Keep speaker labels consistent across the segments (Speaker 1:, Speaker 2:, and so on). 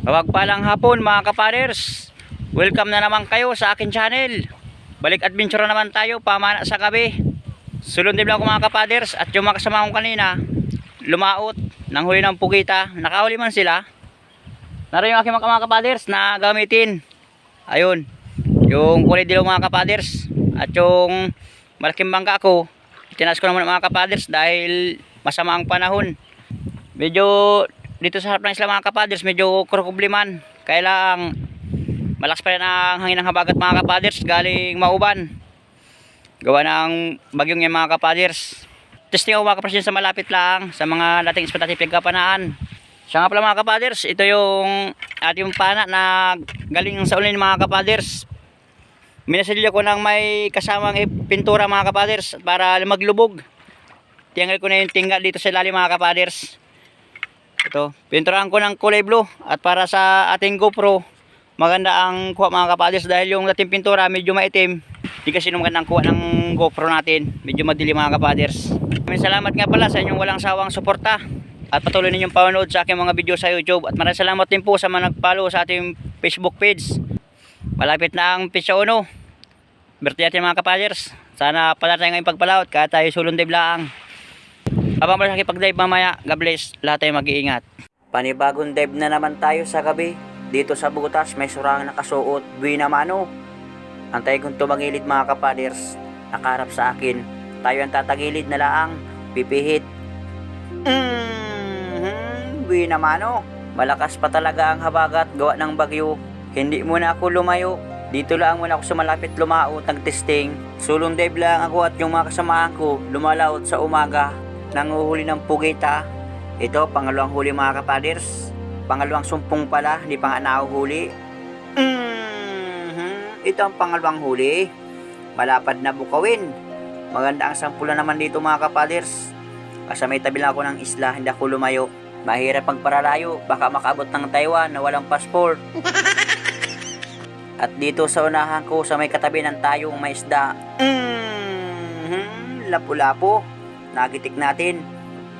Speaker 1: Mapagpalang hapon mga kapaders. Welcome na naman kayo sa akin channel. Balik adventure na naman tayo pamana sa gabi. Sulod din lang ako mga kapaders at yung mga kasama ko kanina lumaot ng huli ng pugita. Nakahuli man sila. Naroon yung aking mga kapaders na gamitin. Ayun. Yung kulay dilaw mga kapaders at yung malaking bangka ko. Tinas ko naman mga kapaders dahil masama ang panahon. Medyo dito sa harap ng isla mga kapaders, medyo kurukubliman. Kaya lang malakas pa rin ang hangin ng habagat mga kapaders galing mauban. Gawa ng bagyong yan mga kapaders. Testing ako mga kapaders sa malapit lang sa mga dating ispat natin pagkapanaan. Siya nga pala mga kapaders, ito yung ating pana na galing sa ulin mga kapaders. Minasilyo ko ng may kasamang pintura mga kapaders para maglubog. Tingal ko na yung tingga dito sa ilalim mga kapaders. Ito, pinturahan ko ng kulay blue at para sa ating GoPro, maganda ang kuha mga kapaders dahil yung dating pintura medyo maitim. Di kasi maganda ang kuha ng GoPro natin, medyo madilim mga kapaders. Maraming salamat nga pala sa inyong walang sawang suporta at patuloy ninyong panonood sa aking mga video sa YouTube at maraming salamat din po sa mga nag-follow sa ating Facebook page. Malapit na ang Pizza Uno. Birthday natin mga kapaders. Sana pala tayo ngayong pagpalaot kaya tayo sulong lang. Abang aking pag-dive mamaya. God bless. Lahat tayo mag-iingat. Panibagong dive na naman tayo sa gabi. Dito sa butas may surang nakasuot. Buwi na mano. Antay kong tumagilid mga kapaders. Nakarap sa akin. Tayo ang tatagilid na laang. Pipihit. Mm-hmm. Buwi na mano. Malakas pa talaga ang habagat gawa ng bagyo. Hindi muna ako lumayo. Dito lang muna ako sa malapit lumaot nag-testing. Sulong dive lang ako at yung mga kasamahan ko lumalaot sa umaga. Nanguhuli ng pugita. Ito, pangalawang huli mga kapaders. Pangalawang sumpong pala, hindi pa nga nahuhuli. Mhm, Ito ang pangalawang huli. Malapad na bukawin. Maganda ang sampulan naman dito mga kapaders. Kasi may tabi lang ako ng isla, hindi ako lumayo. Mahirap pagparalayo, baka makabot ng Taiwan na walang passport. At dito sa unahan ko sa may katabi ng tayong may isda. Mhm, Lapu-lapo. Nagitik natin.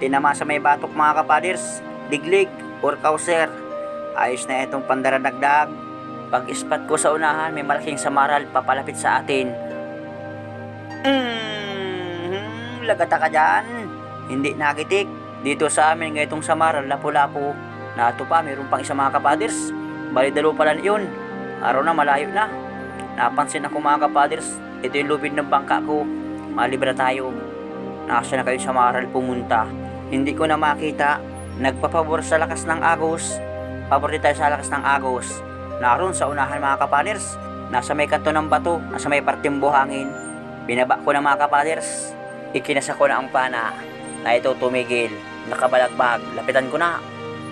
Speaker 1: Tinama sa may batok mga kapaders. Liglig or kauser. Ayos na itong pandaradagdag. Pag ispat ko sa unahan, may malaking samaral papalapit sa atin. Mhm, Lagata ka dyan. Hindi nagitik. Dito sa amin ngayong samaral, lapu-lapu. Nato pa, mayroon pang isa mga kapaders. Bali dalo pala yun. Araw na malayo na. Napansin ako mga kapaders. Ito yung lubid ng bangka ko. Malibra tayo. Nasa na kayo sa maral pumunta. Hindi ko na makita. Nagpapabor sa lakas ng agos. Pabor tayo sa lakas ng agos. Naroon sa unahan mga kapaders. Nasa may kanto ng bato. Nasa may parting buhangin. Binaba ko na mga kapaders. Ikinasa ko na ang pana. Na ito tumigil. Nakabalagbag. Lapitan ko na.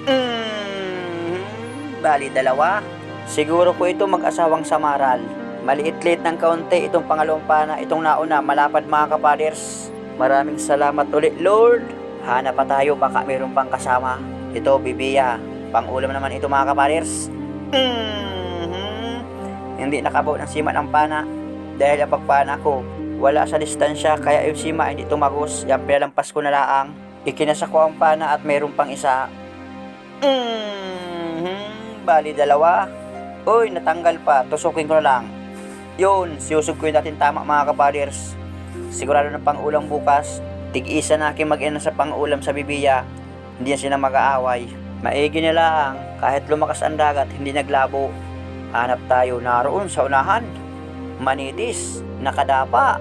Speaker 1: Mm, bali dalawa. Siguro ko ito mag-asawang samaral. Maliit-liit ng kaunti itong pangalawang pana, itong nauna, malapad mga kapaders. Maraming salamat ulit Lord. Hanap pa tayo, baka mayroon pang kasama. Ito, bibiya. Pang-ulam naman ito mga kapaders. Mhm. Hindi nakabaw ng sima ng pana. Dahil ang pagpana ko, wala sa distansya, kaya yung sima hindi tumagos. Yan, pinalampas ko na laang. Ikinasa ko ang pana at mayroon pang isa. Mhm. Bali dalawa. Uy, natanggal pa. Tusukin ko na lang. Yun, siusog ko yung natin tama mga kapaders. Sigurado na pang ulam bukas. Tig-isa na aking mag-ina sa pang-ulam sa bibiya. Hindi na sila mag-aaway. Maigi na lang. Kahit lumakas ang dagat, hindi naglabo. Hanap tayo naroon sa unahan. Manitis. Nakadapa.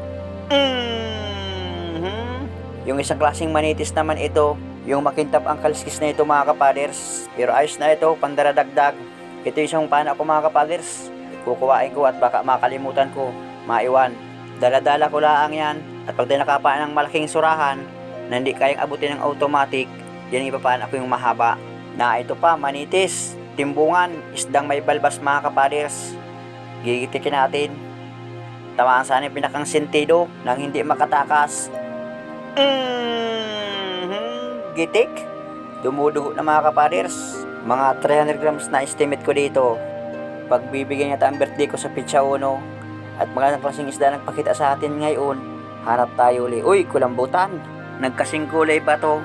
Speaker 1: Mhm. Yung isang klaseng manitis naman ito, yung makintab ang kalskis na ito mga kapaders. Pero ayos na ito, pandaradagdag. Ito isang pana ko mga kapaders. Kukuhain ko at baka makalimutan ko, maiwan. Daladala ko lang yan at pag nakapaan ng malaking surahan na hindi kayang abutin ng automatic, yan ipapaan ako yung mahaba. Na ito pa, manitis, timbungan, isdang may balbas mga kapaders. Gigitikin natin. Tamaan sana yung pinakang sentido nang hindi makatakas. Mhm, Gitik. Dumudugo na mga kapaders. Mga 300 grams na estimate ko dito. Pagbibigyan niya ang birthday ko sa Pizza Uno. At magandang klaseng isda nagpakita sa atin ngayon. Hanap tayo uli. Uy, kulambutan. Nagkasing kulay ba to?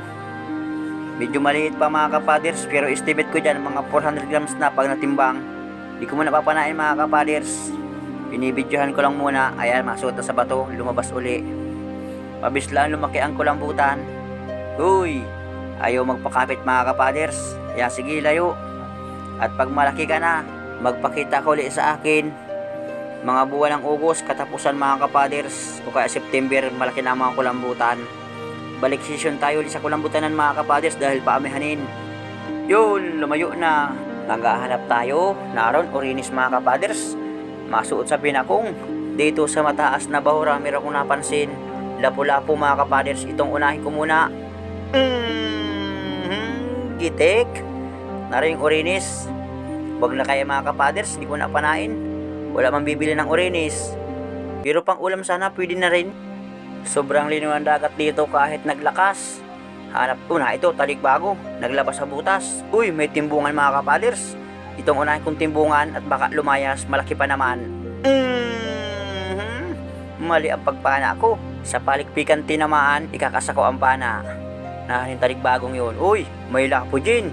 Speaker 1: Medyo maliit pa mga kapaders, pero estimate ko dyan mga 400 grams na pag natimbang. Di ko muna papanain mga kapaders. Binibidyohan ko lang muna. Ayan, masuot na sa bato, lumabas uli. Pabislaan lumaki ang kulambutan. Uy, ayaw magpakapit mga kapaders. Kaya sige, layo. At pag malaki ka na, magpakita ko ulit sa akin. Mga buwan ng Ugos, katapusan mga kapaders. O kaya September, malaki na mga kulambutan. Balik session tayo ulit sa kulambutan ng mga kapaders dahil paamihanin. Yun, lumayo na. Naghahanap tayo. Naroon, orinis mga kapaders. Masuot sa pinakong. Dito sa mataas na bahura, meron akong napansin. Lapu-lapu mga kapaders. Itong unahin ko muna. Mm-hmm. Gitik. Naroon yung orinis. Huwag na kaya mga kapaders, hindi ko na panain. Wala mang bibili ng orinis. Pero pang ulam sana, pwede na rin. Sobrang linaw ang dagat dito kahit naglakas. Hanap ko na ito, talikbago. Naglabas sa butas. Uy, may timbungan mga kapaders. Itong unahin kong timbungan at baka lumayas, malaki pa naman. Mhm. Mali ang pagpana ko. Sa palikpikan tinamaan, ikakasako ang pana. Nahanin talikbagong yun. Uy, may lapo din.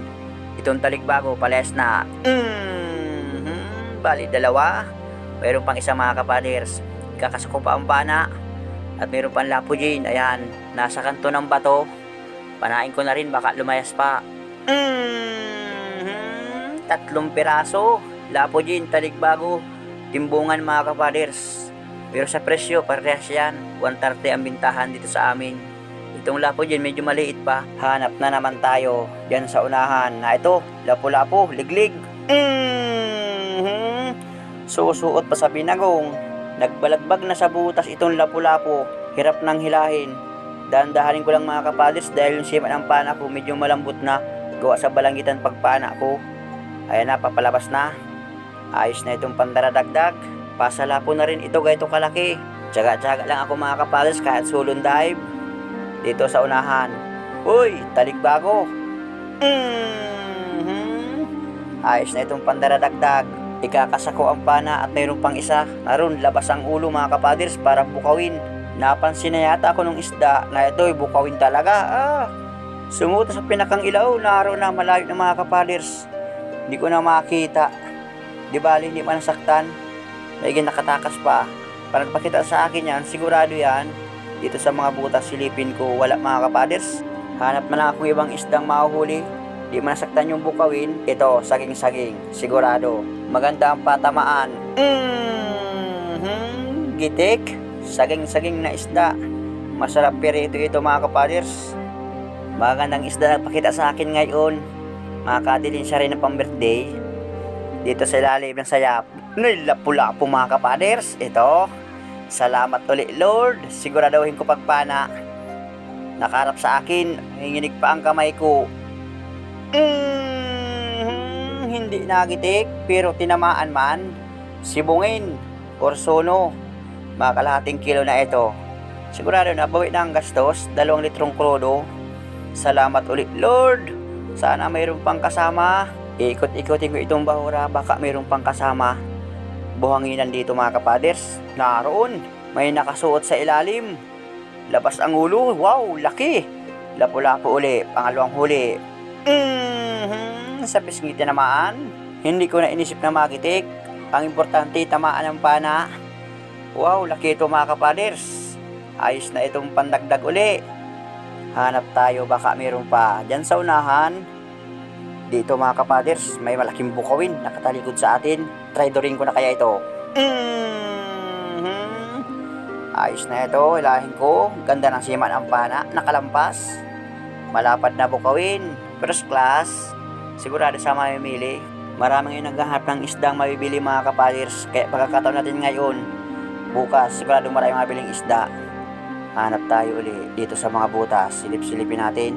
Speaker 1: Itong talikbago, pales na. Mhm. Bali, dalawa. Mayroon pang isa mga kapaders. Ikakasako pa ang pana. At mayroon pang lapo din. Ayan, nasa kanto ng bato. Panain ko na rin, baka lumayas pa. Mhm. Tatlong piraso. Lapo din, talikbago. Timbungan mga kapaders. Pero sa presyo, parehas yan. 130 ang bintahan dito sa amin. Itong lapo dyan, medyo maliit pa. Hanap na naman tayo. Diyan sa unahan. Na ito, lapo-lapo, liglig. Mhm. Susuot pa sa binagong. Nagbalagbag na sa butas itong lapu-lapo. Hirap nang hilahin. Dahan-dahanin ko lang mga kapaders dahil yung simat ng pana ko medyo malambot na. Gawa sa balangitan pagpana ko. Ayan na, papalabas na. Ayos na itong pandaradagdag. Pasalapo na rin ito gayto kalaki. Tsaga-tsaga lang ako mga kapaders kahit sulon dive. Dito sa unahan. Uy, talikbago. Mhm. Ayos na itong pandaradagdag. Ikakasako ang pana at mayroon pang isa. Naroon, labas ang ulo mga kapaders para bukawin. Napansin na yata ako nung isda na ito'y bukawin talaga. Ah, sumuta sa pinakang ilaw, naroon na malayo ng mga kapaders. Hindi ko na makita. Di bali, hindi man nasaktan. May nakatakas pa. Para nagpakita sa akin yan, sigurado yan. Dito sa mga butas silipin ko, wala mga kapaders. Hanap man lang akong ibang isdang mahuhuli. Di man nasaktan yung bukawin. Ito, saging-saging. Sigurado. Maganda ang patamaan. Mm-hmm. Gitik. Saging-saging na isda. Masarap pirito ito mga kapaders. Magandang isda nagpakita sa akin ngayon. Makakadilin siya rin ng pang-birthday. Dito sa ilalim ng sayap. Nilapu-lapu mga kapaders. Ito. Salamat ulit Lord. Siguraduhin ko pagpana. Nakarap sa akin. Nanginginig pa ang kamay ko. Mm, hindi nagitik pero tinamaan man. Sibungin or sono. Mga kalahating kilo na ito. Sigurado na bawi na ang gastos. Dalawang litrong krudo. Salamat ulit Lord. Sana mayroon pang kasama. Ikot-ikotin ko itong bahura. Baka mayroon pang kasama. Buhanginan dito mga kapaders. Naroon. May nakasuot sa ilalim. Labas ang ulo. Wow, laki. Lapu-lapu uli. Pangalawang huli. Mhm. Sa pisngiti naman. Hindi ko na inisip na magitik. Ang importante, tamaan ng pana. Wow, laki ito mga kapaders. Ayos na itong pandagdag uli. Hanap tayo, baka mayroon pa. Diyan sa unahan, dito mga kapaders, may malaking bukawin nakatalikod sa atin. Trydorin ko na kaya ito. Mhm. Ayos na ito, hilahin ko. Ganda ng siman ang pana, nakalampas. Malapad na bukawin. First class. Sigurado sa mamimili. Maraming yung naghahanap ng isdang mabibili mga kapaders. Kaya pagkakataon natin ngayon, bukas sigurado maraming mabiling isda. Hanap tayo uli dito sa mga butas. Silip-silipin natin.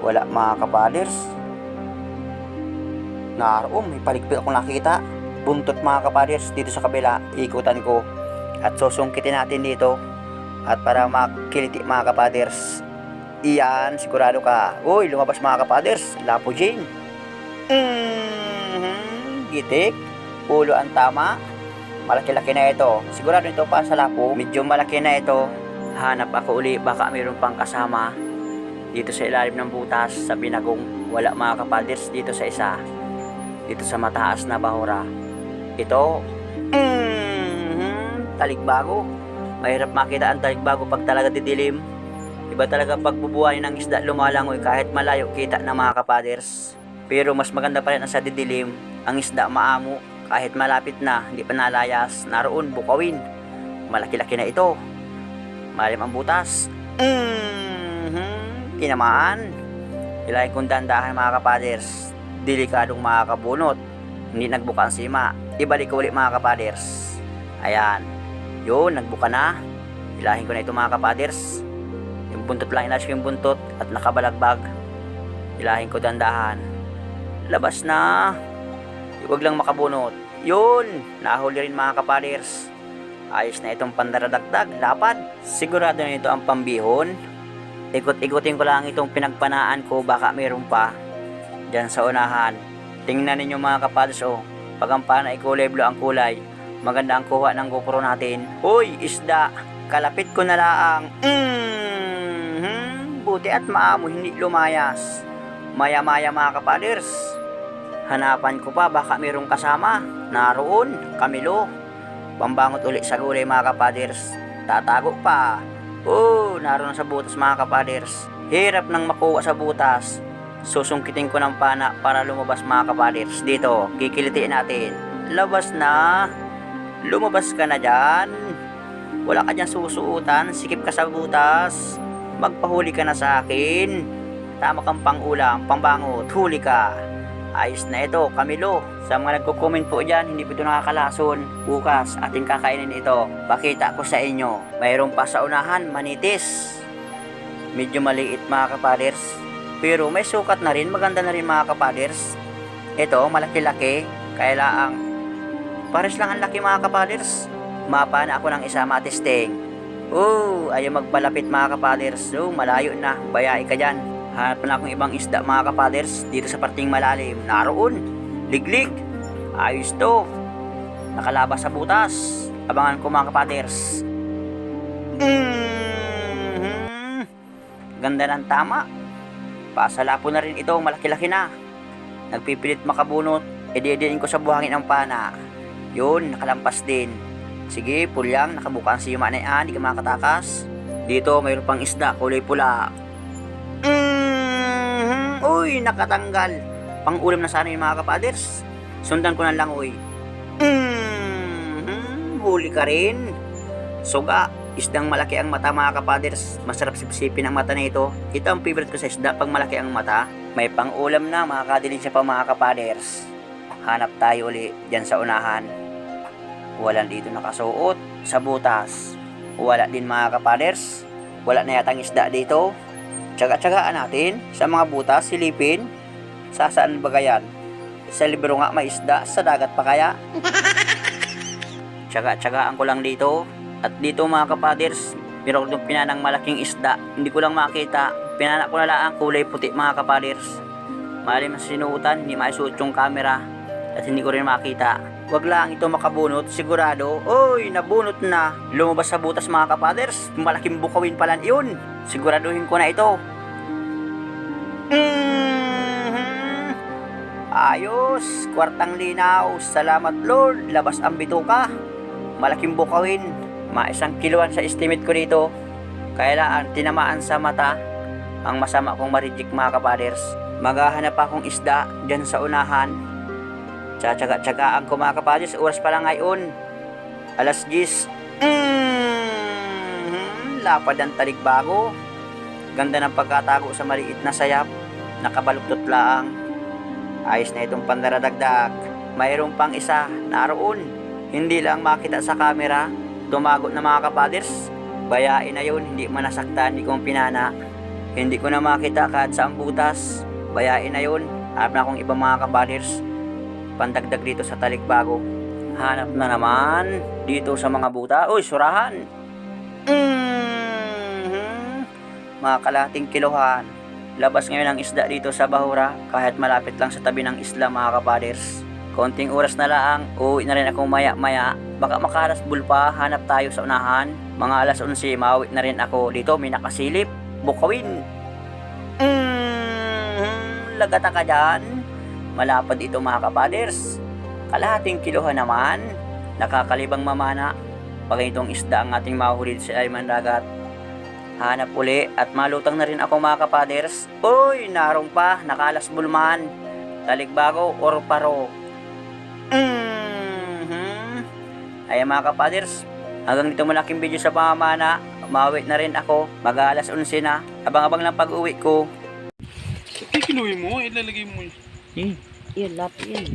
Speaker 1: Wala mga kapaders. Naroon, may paligpit akong nakita. Buntot mga kapaders dito sa kabila. Ikutan ko. At susungkitin natin dito. At para makiliti mga kapaders. Iyan, sigurado ka. Uy, lumabas mga kapaders. Lapo Jane. Mhm, gitik. Ulo ang tama. Malaki-laki na ito. Sigurado ito pa sa lapo. Medyo malaki na ito. Hanap ako uli. Baka mayroon pang kasama. Dito sa ilalim ng butas, sa binagong, wala mga kapaders dito sa isa. Dito sa mataas na bahura. Ito, mm, talikbago. Mahirap makita ang talikbago pag talaga didilim. Iba talaga pagbubuhay ng isda lumalangoy kahit malayo kita ng mga kapaders. Pero mas maganda pa rin ang sa didilim, ang isda maamo kahit malapit na, hindi pa nalayas, naroon bukawin. Malaki-laki na ito. Malim ang butas. Mm-hmm. Tinamaan. Ilahin kong dandahan mga kapaders. Delikadong makakabunot. Hindi nagbuka ang sima. Ibalik ko ulit mga kapaders. Ayan. Yun, nagbuka na. Ilahin ko na ito mga kapaders. Yung buntot lang ko yung buntot at nakabalagbag. Ilahin ko dandahan. Labas na. Huwag lang makabunot. Yun, nahuli rin mga kapaders. Ayos na itong pandaradagdag, lapad. Sigurado na ito ang pambihon. Ikot-ikotin ko lang itong pinagpanaan ko, baka mayroon pa. Diyan sa unahan. Tingnan ninyo mga kapaders oh. Pag ang pana blue ang kulay, maganda ang kuha ng GoPro natin. Uy, isda! Kalapit ko na lang. Mm-hmm. Buti at maamo, hindi lumayas. Maya-maya mga kapaders. Hanapan ko pa, baka mayroong kasama. Naroon, Camilo. Pambangot ulit sa gulay mga kapaders. Tatago pa. Oh, naroon sa butas mga kapaders. Hirap nang makuha sa butas. Susungkitin ko ng pana para lumabas mga kapaders. Dito, kikilitiin natin. Labas na. Lumabas ka na dyan. Wala ka dyan susuutan. Sikip ka sa butas. Magpahuli ka na sa akin. Tama kang pangulam, pambangot. Huli ka. Ayos na ito, Camilo. Sa mga nagko-comment po dyan, hindi po ito nakakalason. Bukas, ating kakainin ito. Pakita ko sa inyo. Mayroon pa sa unahan, manitis. Medyo maliit mga kapaders. Pero may sukat na rin, maganda na rin mga kapaders. Ito, malaki-laki. Kaya laang. Pares lang ang laki mga kapaders. Mapa na ako ng isa matesting. Oh, ayaw magpalapit mga kapaders. So, malayo na. Bayai ka dyan. Hanap na akong ibang isda mga kapaders dito sa parting malalim. Naroon, liglig. Ayos to. Nakalabas sa butas. Abangan ko mga kapaders. Mhm. Ganda ng tama. Pasalapo na rin ito, malaki-laki na. Nagpipilit makabunot, edidiin ko sa buhangin ang pana. Yun, nakalampas din. Sige, pulyang, nakabuka ang siyuma na yan, di ka makatakas. Dito, mayroon pang isda, kulay pula. Mhm. Uy, nakatanggal. Pang-ulam na sana yung mga kapaders. Sundan ko na lang, uy. Mhm. Huli ka rin. Suga, isdang malaki ang mata mga kapaders. Masarap sipsipin ang mata nito. Ito ang favorite ko sa isda pag malaki ang mata. May pang-ulam na, makakadilin siya pa mga kapaders. Hanap tayo uli dyan sa unahan. Walang dito nakasuot sa butas. Wala din mga kapaders. Wala na yatang isda dito. Tsaga-tsagaan natin sa mga butas, silipin. Sa saan ba yan? Sa libro nga may isda, sa dagat pa kaya? Tsaga-tsagaan ko lang dito. At dito mga kapaders, meron itong pinanang malaking isda. Hindi ko lang makita. Pinana ko na lang ang kulay puti mga kapaders. Malim sa sinuutan, hindi maisuot yung camera. At hindi ko rin makita. Wag lang ito makabunot, sigurado. Oy, nabunot na. Lumabas sa butas mga kapaders. Malaking bukawin pala yun. Siguraduhin ko na ito. Mhm. Ayos, kwartang linaw. Salamat Lord. Labas ang bituka. Malaking bukawin. Maisang kiluan sa estimate ko dito. Kailaan tinamaan sa mata. Ang masama kong marijik mga kapaders. Maghahanap akong isda dyan sa unahan. Tsatsaga-tsagaan ko mga. Oras pa lang ngayon. Alas 10. Mm-hmm. Lapad ang talikbago. Ganda ng pagkatago sa maliit na sayap. Nakabaluktot lang. Ayos na itong pandaradagdag. Mayroon pang isa naroon. Hindi lang makita sa camera. Tumago na mga kapaders. Bayain na yun, hindi man nasaktan, hindi kong pinana. Hindi ko na makita kahit sa butas. Bayain na yun. Hanap na akong ibang mga kapaders. Pandagdag dito sa talikbago. Hanap na naman dito sa mga buta. Uy, surahan. Mhm. Mga kalating kiluhan. Labas ngayon ang isda dito sa Bahura kahit malapit lang sa tabi ng isla mga kapaders. Konting oras na lang, uuwi na rin ako maya maya. Baka makahalasbul pa, hanap tayo sa unahan. Mga alas 11, mauwi na rin ako. Dito may nakasilip, bukawin. lagata ka dyan. Malapad ito mga kapaders. Kalahating kilohan naman. Nakakalibang mamana. Pag itong isda ang ating mahuli sa Ayman Dagat. Hanap uli at malutang na rin ako mga kapaders. Uy, narong pa, nakalas bulman. Taligbago or paro. Mhm. Ayan mga kapaders, hanggang dito muna aking video sa pamamana. Mawit na rin ako. Mag-aalas 11 na. Abang-abang lang pag-uwi ko.
Speaker 2: Kikiluhin mo, ilalagay mo yun.
Speaker 3: Yun, lapo yun.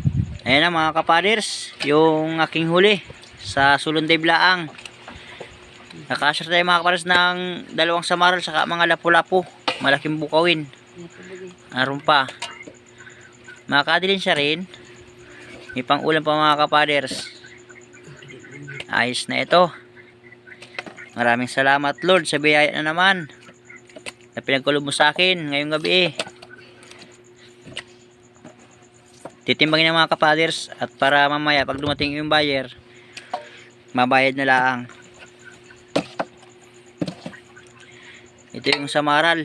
Speaker 1: Ayan na mga kapaders, yung aking huli sa Sulon de Blaang. Nakasya tayo mga kapaders ng dalawang samaral saka mga lapu-lapu. Malaking bukawin. Aron pa. Makakadilin siya rin. May pang ulam pa mga kapaders. Ayos na ito. Maraming salamat Lord sa biyaya na naman. Na pinagkulob mo sa akin ngayong gabi eh. Titimbangin ng mga kapaders at para mamaya pag dumating yung buyer, mabayad na lang. Ito yung samaral.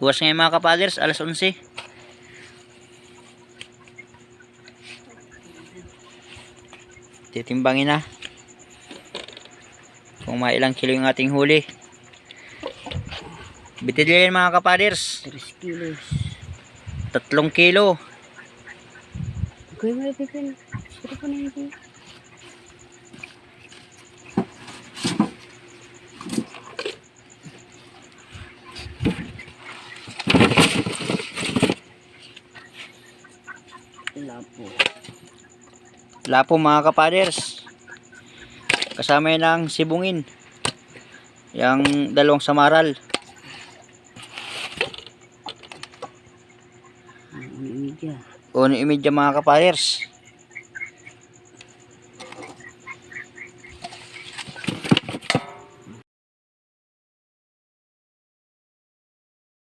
Speaker 1: Bukas ngayon mga kapaders, alas 11. Titimbangin na. Kung mailang kilo yung ating huli. Bitilyo yan mga kapaders.
Speaker 3: 3 kilos.
Speaker 1: Tatlong kilo.
Speaker 3: Kuya mo ipipin. Sira ko na yun. Lapo.
Speaker 1: Lapo mga kapaders. Kasama yan ang sibungin. Yang dalawang samaral.
Speaker 3: Ang media.
Speaker 1: Uno imidya mga kapaders.